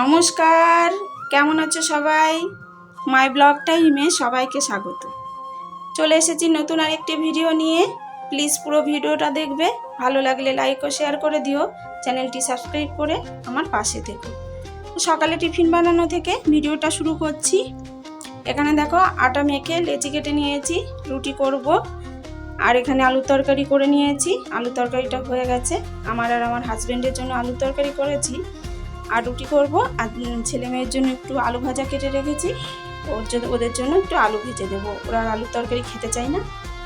নমস্কার, কেমন আছো সবাই? মাই ব্লগ টাইমে সবাইকে স্বাগত। চলে এসেছি নতুন আরেকটি ভিডিও নিয়ে। প্লিজ পুরো ভিডিওটা দেখবে। ভালো লাগলে লাইক ও শেয়ার করে দিও। চ্যানেলটি সাবস্ক্রাইব করে আমার পাশে থেকো। সকালে টিফিন বানানো থেকে ভিডিওটা শুরু করছি। এখানে দেখো আটা মেখে লেচি কেটে নিয়েছি, রুটি করব। আর এখানে আলু তরকারি করে নিয়েছি। আলু তরকারিটা হয়ে গেছে। আমার আর আমার হাজবেন্ডের জন্য আলু তরকারি করেছি। আর রুটি করব। আর ছেলে মেয়ের জন্য একটু আলু ভাজা কেটে রেখেছি। ওর জন্য ওদের জন্য একটু আলু ভেজে দেবো। ওরা আর আলু তরকারি খেতে চায় না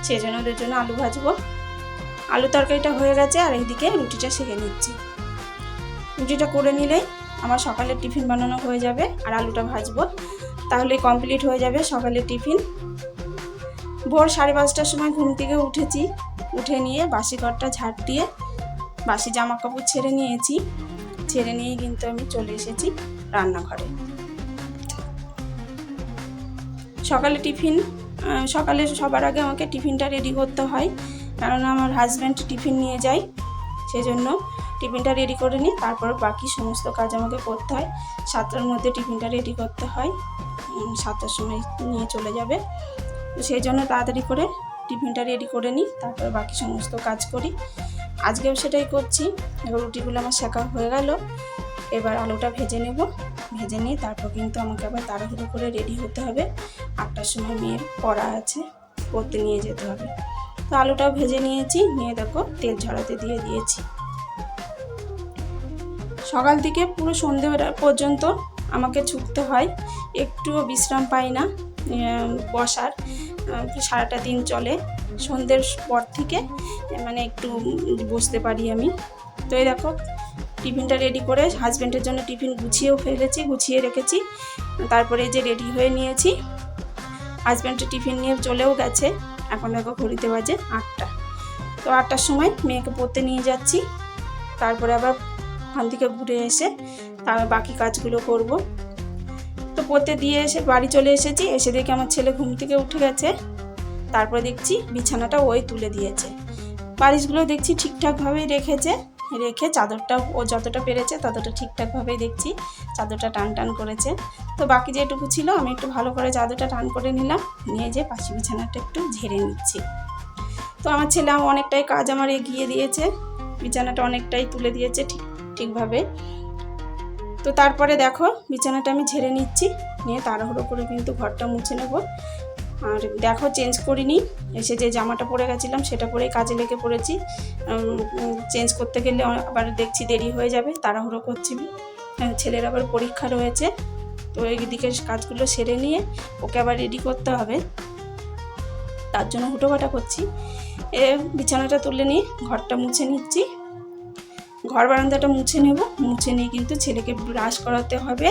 সেই জন্য ওদের জন্য আলু ভাজবো। আলু তরকারিটা হয়ে গেছে আর এইদিকে রুটিটা সেঁকে নিচ্ছি। রুটিটা করে নিলেই আমার সকালের টিফিন বানানো হয়ে যাবে আর আলুটা ভাজবো। তাহলে কমপ্লিট হয়ে যাবে সকালের টিফিন। ভোর সাড়ে পাঁচটার সময় ঘুম থেকে উঠেছি। উঠে নিয়ে বাসি ঘরটা ঝাড় দিয়ে বাসি জামা কাপড় ছেড়ে নিয়েছি। ছেড়ে নিয়ে কিন্তু আমি চলে এসেছি রান্নাঘরে। সকালে টিফিন সকালে সবার আগে আমাকে টিফিনটা রেডি করতে হয়, কারণ আমার হাজব্যান্ড টিফিন নিয়ে যায় সেই জন্য টিফিনটা রেডি করে নিই, তারপর বাকি সমস্ত কাজ আমাকে করতে হয়। সাতটার মধ্যে টিফিনটা রেডি করতে হয় সাতটার সময় নিয়ে চলে যাবে। সেই জন্য তাড়াতাড়ি করে টিফিনটা রেডি করে নিই, তারপর বাকি সমস্ত কাজ করি। আজকেও সেটাই করছি। এবার রুটিগুলো আমার শেখা হয়ে গেল। এবার আলুটা ভেজে নেব। ভেজে নিয়ে তারপর কিন্তু আমাকে আবার তাড়াহুড়ো করে রেডি হতে হবে। আটটার সময় মেয়ের পড়া আছে, পড়তে নিয়ে যেতে হবে। তো আলুটাও ভেজে নিয়েছি। নিয়ে দেখো তেল ঝরাতে দিয়ে দিয়েছি। সকাল থেকে পুরো সন্ধে পর্যন্ত আমাকে ছুটতে হয়। একটুও বিশ্রাম পাই না বসার। সারাটা দিন চলে। সন্ধ্যের পর থেকে মানে একটু বসতে পারি আমি। তো এই দেখো, টিফিনটা রেডি করে হাজব্যান্ডের জন্য টিফিন গুছিয়েও ফেলেছি, গুছিয়ে রেখেছি। তারপরে যে রেডি হয়ে নিয়েছি। হাজব্যান্ডের টিফিন নিয়ে চলেও গেছে। এখন দেখো ঘড়িতে বাজে আটটা। তো আটটার সময় মেয়েকে পড়তে নিয়ে যাচ্ছি। তারপরে আবার ওখান থেকে ঘুরে এসে তার বাকি কাজগুলো করব। তো পড়তে দিয়ে এসে বাড়ি চলে এসেছি। এসে দেখি আমার ছেলে ঘুম থেকে উঠে গেছে। তারপরে দেখছি বিছানাটা ওই তুলে দিয়েছে। বালিশগুলো দেখছি ঠিকঠাকভাবেই রেখেছে। রেখে চাদরটা ও যতটা পেরেছে ততটা ঠিকঠাকভাবেই দেখছি। চাদরটা টান টান করেছে। তো বাকি যেটুকু ছিল আমি একটু ভালো করে চাদরটা টান করে নিলাম। নিয়ে যে পাশি বিছানাটা একটু ঝেড়ে নিচ্ছি। তো আমার ছেলে অনেকটাই কাজ আমার এগিয়ে দিয়েছে। বিছানাটা অনেকটাই তুলে দিয়েছে ঠিক ঠিকভাবে। তো তারপরে দেখো, বিছানাটা আমি ঝেড়ে নিচ্ছি। নিয়ে তাড়াহুড়ো করে কিন্তু ঘরটা মুছে নেব। আর দেখো চেঞ্জ করিনি। এসে যে জামাটা পরে গেছিলাম, সেটা পরেই কাজে লেগে পড়েছি। চেঞ্জ করতে গেলে আবার দেখছি দেরি হয়ে যাবে, তাড়াহুড়ো করছি। ছেলের আবার পরীক্ষা রয়েছে। তো এই দিকের কাজগুলো সেরে নিয়ে ওকে আবার রেডি করতে হবে। তার জন্য হুটোপাটা করছি। এ, বিছানাটা তুলে নিয়ে ঘরটা মুছে নিচ্ছি। ঘর বারান্দাটা মুছে নেব। মুছে নিয়ে কিন্তু ছেলেকে ব্রাশ করাতে হবে।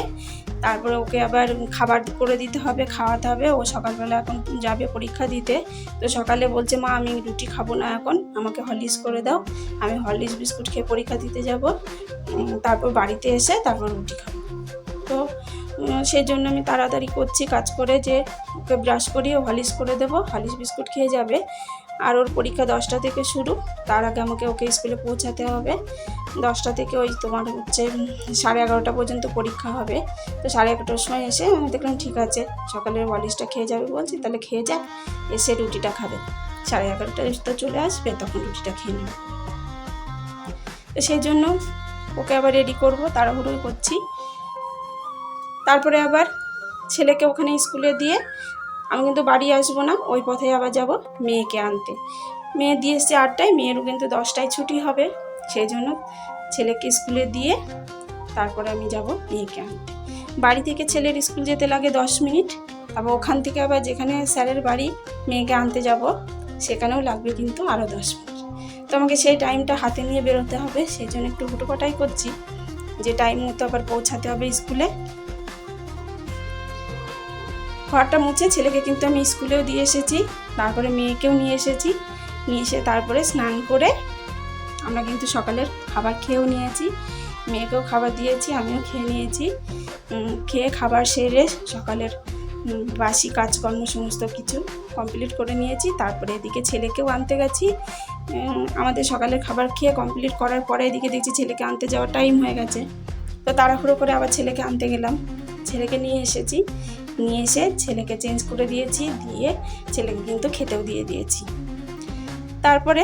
তারপরে ওকে আবার খাবার করে দিতে হবে, খাওয়াতে হবে। ও সকালবেলা এখন যাবে পরীক্ষা দিতে। তো সকালে বলছে, মা, আমি রুটি খাব না এখন। আমাকে হরলিক্স করে দাও। আমি হরলিক্স বিস্কুট খেয়ে পরীক্ষা দিতে যাব। তারপর বাড়িতে এসে তারপর রুটি খাব। তো সেই জন্য আমি তাড়াতাড়ি করছি কাজ করে যে, ওকে ব্রাশ করিয়ে হলিস করে দেবো। হলিস বিস্কুট খেয়ে যাবে। আর ওর পরীক্ষা দশটা থেকে শুরু। তার আগে আমাকে ওকে স্কুলে পৌঁছাতে হবে। দশটা থেকে ওই তোমার হচ্ছে সাড়ে এগারোটা পর্যন্ত পরীক্ষা হবে। তো সাড়ে এগারোটার সময় এসে আমি দেখলাম, ঠিক আছে, সকালের হলিসটা খেয়ে যাবে বলছি, তাহলে খেয়ে যা, এসে রুটিটা খাবে। সাড়ে এগারোটায় তো চলে আসবে, তখন রুটিটা খেয়ে নেবে। তো সেই জন্য ওকে আবার রেডি করব, তাড়াহুড়োই করছি। তারপরে আবার ছেলেকে ওখানে স্কুলে দিয়ে আমি কিন্তু বাড়ি আসব না, ওই পথে আবার যাব মেয়েকে আনতে। মেয়ে দিয়ে এসছে আটটায়, মেয়েরও কিন্তু দশটায় ছুটি হবে সেই জন্য ছেলেকে স্কুলে দিয়ে তারপরে আমি যাব মেয়েকে আনতে। বাড়ি থেকে ছেলের স্কুল যেতে লাগে দশ মিনিট তারপর ওখান থেকে আবার যেখানে স্যারের বাড়ি মেয়েকে আনতে যাব, সেখানেও লাগবে কিন্তু আরও দশ মিনিট। তো আমাকে সেই টাইমটা হাতে নিয়ে বেরোতে হবে সেই জন্য একটু হুটোপাটাই করছি। যে টাইম মতো আবার পৌঁছাতে হবে স্কুলে ঘরটা মুছে ছেলেকে কিন্তু আমি স্কুলেও দিয়ে এসেছি, তারপরে মেয়েকেও নিয়ে এসেছি। নিয়ে এসে তারপরে স্নান করে আমরা কিন্তু সকালের খাবার খেয়েও নিয়েছি। মেয়েকেও খাবার দিয়েছি, আমিও খেয়ে নিয়েছি। খেয়ে খাবার সেরে সকালের বাসি কাজকর্ম সমস্ত কিছু কমপ্লিট করে নিয়েছি। তারপরে এদিকে ছেলেকেও আনতে গেছি। আমাদের সকালের খাবার খেয়ে কমপ্লিট করার পরে এদিকে দেখছি ছেলেকে আনতে যাওয়ার টাইম হয়ে গেছে। তো তাড়াহুড়ো করে আবার ছেলেকে আনতে গেলাম। ছেলেকে নিয়ে এসেছি। নিয়ে এসে ছেলেকে চেঞ্জ করে দিয়েছি, দিয়ে ছেলেকে কিন্তু খেতেও দিয়ে দিয়েছি। তারপরে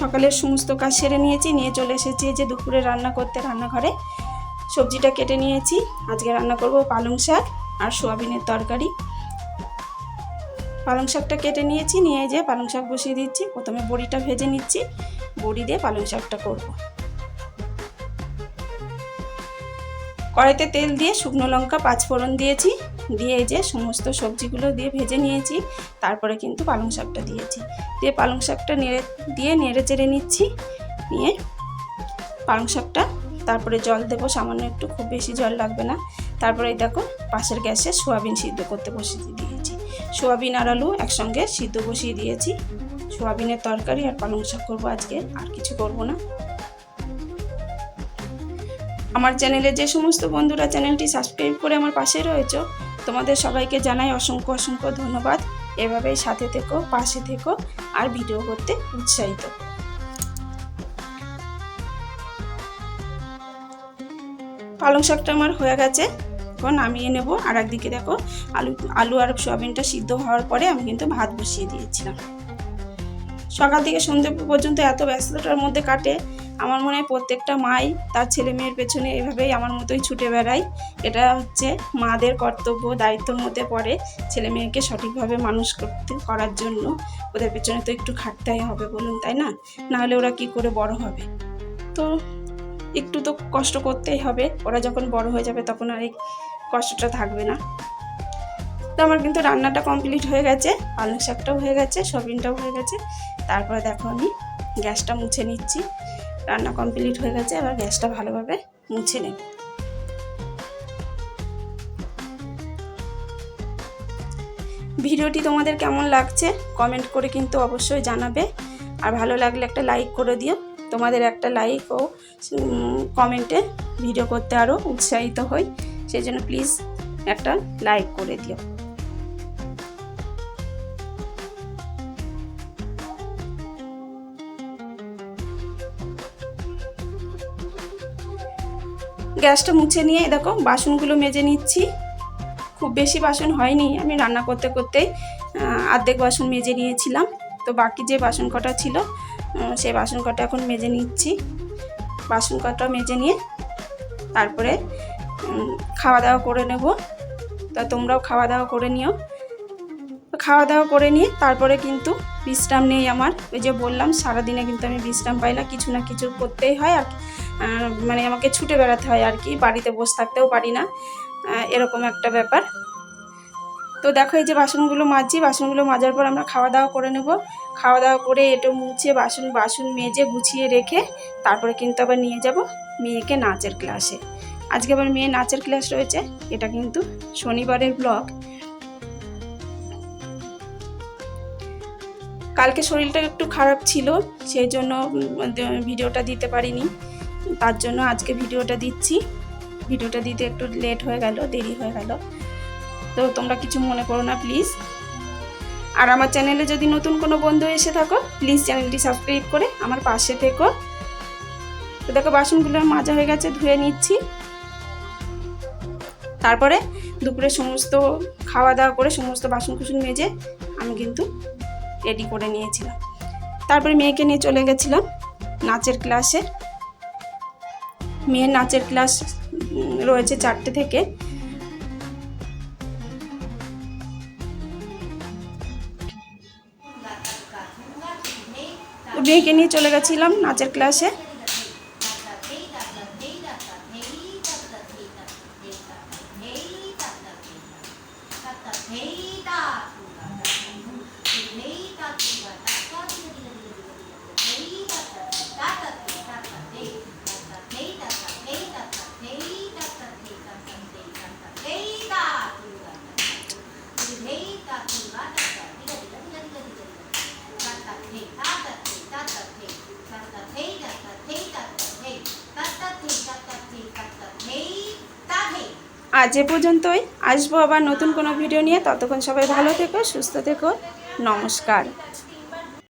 সকালের সমস্ত কাজ সেরে নিয়েছি, নিয়ে চলে এসেছি যে দুপুরে রান্না করতে রান্নাঘরে। সবজিটা কেটে নিয়েছি, আজকে রান্না করব পালং শাক আর সোয়াবিনের তরকারি। পালং শাকটা কেটে নিয়েছি, নিয়ে যে পালং শাক বসিয়ে দিচ্ছি, প্রথমে বড়িটা ভেজে নিচ্ছি, বড়ি দিয়ে পালং শাকটা করব। কড়াইতে তেল দিয়ে শুকনো লঙ্কা পাঁচ ফোড়ন দিয়েছি দিয়ে এই যে সমস্ত সবজিগুলো দিয়ে ভেজে নিয়েছি, তারপরে কিন্তু পালং শাকটা দিয়েছি। দিয়ে পালং শাকটা নেড়ে, দিয়ে নেড়ে চেড়ে নিচ্ছি, নিয়ে পালং শাকটা, তারপরে জল দেবো, সামান্য একটু, খুব বেশি জল লাগবে না। তারপরে দেখো, পাশের গ্যাসে সোয়াবিন সিদ্ধ করতে বসিয়ে দিয়েছি। সোয়াবিন আর আলু একসঙ্গে সিদ্ধ বসিয়ে দিয়েছি। সোয়াবিনের তরকারি আর পালং শাক করব আজকে, আর কিছু করব না। আমার চ্যানেলে যে সমস্ত বন্ধুরা চ্যানেলটি সাবস্ক্রাইব করে আমার পাশে রয়েছে তোমাদের সবাইকে জানাই অসংখ্য অসংখ্য ধন্যবাদ। এভাবেই সাথে থেকো, পাশে থেকো, আর ভিডিও করতে উৎসাহিত। পালং শাকটা আমার হয়ে গেছে। এখন নামিয়ে নেব। আর একদিকে দেখো আলু আলু আর সোয়াবিনটা সিদ্ধ হওয়ার পরে আমি কিন্তু ভাত বসিয়ে দিয়েছিলাম। সকাল থেকে সন্ধ্যে পর্যন্ত এত ব্যস্ততার মধ্যে কাটে। আমার মনে হয় প্রত্যেকটা মাই তার ছেলে মেয়ের পেছনে এভাবেই আমার মতোই ছুটে বেড়ায়। এটা হচ্ছে মাদের কর্তব্য, দায়িত্বর মধ্যে পড়ে ছেলে মেয়েকে সঠিকভাবে মানুষ করতে, করার জন্য। ওদের পেছনে তো একটু খাটতেই হবে বলুন, তাই না? নাহলে ওরা কি করে বড় হবে? তো একটু তো কষ্ট করতেই হবে। ওরা যখন বড় হয়ে যাবে তখন আর এই কষ্টটা থাকবে না। তো আমার কিন্তু রান্নাটা কমপ্লিট হয়ে গেছে, পালং শাকটাও হয়ে গেছে সবিনটাও হয়ে গেছে। তারপরে দেখো আমি গ্যাসটা মুছে নিচ্ছি। রান্না কমপ্লিট হয়ে গেছে, এবার গ্যাসটা ভালোভাবে মুছে নেব। ভিডিওটি তোমাদের কেমন লাগছে কমেন্ট করে কিন্তু অবশ্যই জানাবে, আর ভালো লাগলে একটা লাইক করে দিও। তোমাদের একটা লাইক ও কমেন্টে ভিডিও করতে আরও উৎসাহিত হই, সেই জন্য প্লিজ একটা লাইক করে দিও। গ্যাসটা মুছে নিয়ে দেখো বাসনগুলো মেজে নিচ্ছি। খুব বেশি বাসন হয়নি, আমি রান্না করতে করতেই আর্ধেক বাসন মেজে নিয়েছিলাম। তো বাকি যে বাসন কটা ছিল সেই বাসন কটা এখন মেজে নিচ্ছি। বাসন কটা মেজে নিয়ে তারপরে খাওয়া দাওয়া করে নেব। তা তোমরাও খাওয়া দাওয়া করে নিও। খাওয়া দাওয়া করে নিয়ে তারপরে কিন্তু বিশ্রাম নেই আমার। ওই যে বললাম, সারাদিনে কিন্তু আমি বিশ্রাম পাই না, কিছু না কিছু করতেই হয় আর মানে আমাকে ছুটে বেড়াতে হয় আর কি, বাড়িতে বসে থাকতেও পারি না। এরকম একটা ব্যাপার। তো দেখো, এই যে বাসনগুলো মাজছি বাসনগুলো মাজার পর আমরা খাওয়া দাওয়া করে নেব। খাওয়া দাওয়া করে এটো মুছে বাসন বাসন মেজে, গুছিয়ে রেখে তারপরে কিন্তু আবার নিয়ে যাব মেয়েকে নাচের ক্লাসে। আজকে আবার মেয়ে নাচের ক্লাস রয়েছে, এটা কিন্তু শনিবারের ব্লগ। কালকে শরীরটা একটু খারাপ ছিল, সেই জন্য ভিডিওটা দিতে পারিনি। তার জন্য আজকে ভিডিওটা দিচ্ছি। ভিডিওটা দিতে একটু লেট হয়ে গেল, দেরি হয়ে গেল। তো তোমরা কিছু মনে করো না প্লিজ আর আমার চ্যানেলে যদি নতুন কোনো বন্ধু এসে থাকো প্লিজ চ্যানেলটি সাবস্ক্রাইব করে আমার পাশে থেকো। তো দেখো, বাসনগুলো মাজা হয়ে গেছে, ধুয়ে নিচ্ছি। তারপরে দুপুরে সমস্ত খাওয়া দাওয়া করে সমস্ত বাসন কুসন মেজে আমি কিন্তু রেডি করে নিয়েছিলাম। তারপরে মেয়েকে নিয়ে চলে গেছিলাম নাচের ক্লাসে মেয়ের নাচের ক্লাস রয়েছে চারটে থেকে মেয়েকে নিয়ে চলে গেছিলাম নাচের ক্লাসে আজ এ পর্যন্তই। আসব আবার নতুন কোনো ভিডিও নিয়ে। ততক্ষণ সবাই ভালো থেকো, সুস্থ থেকো। নমস্কার।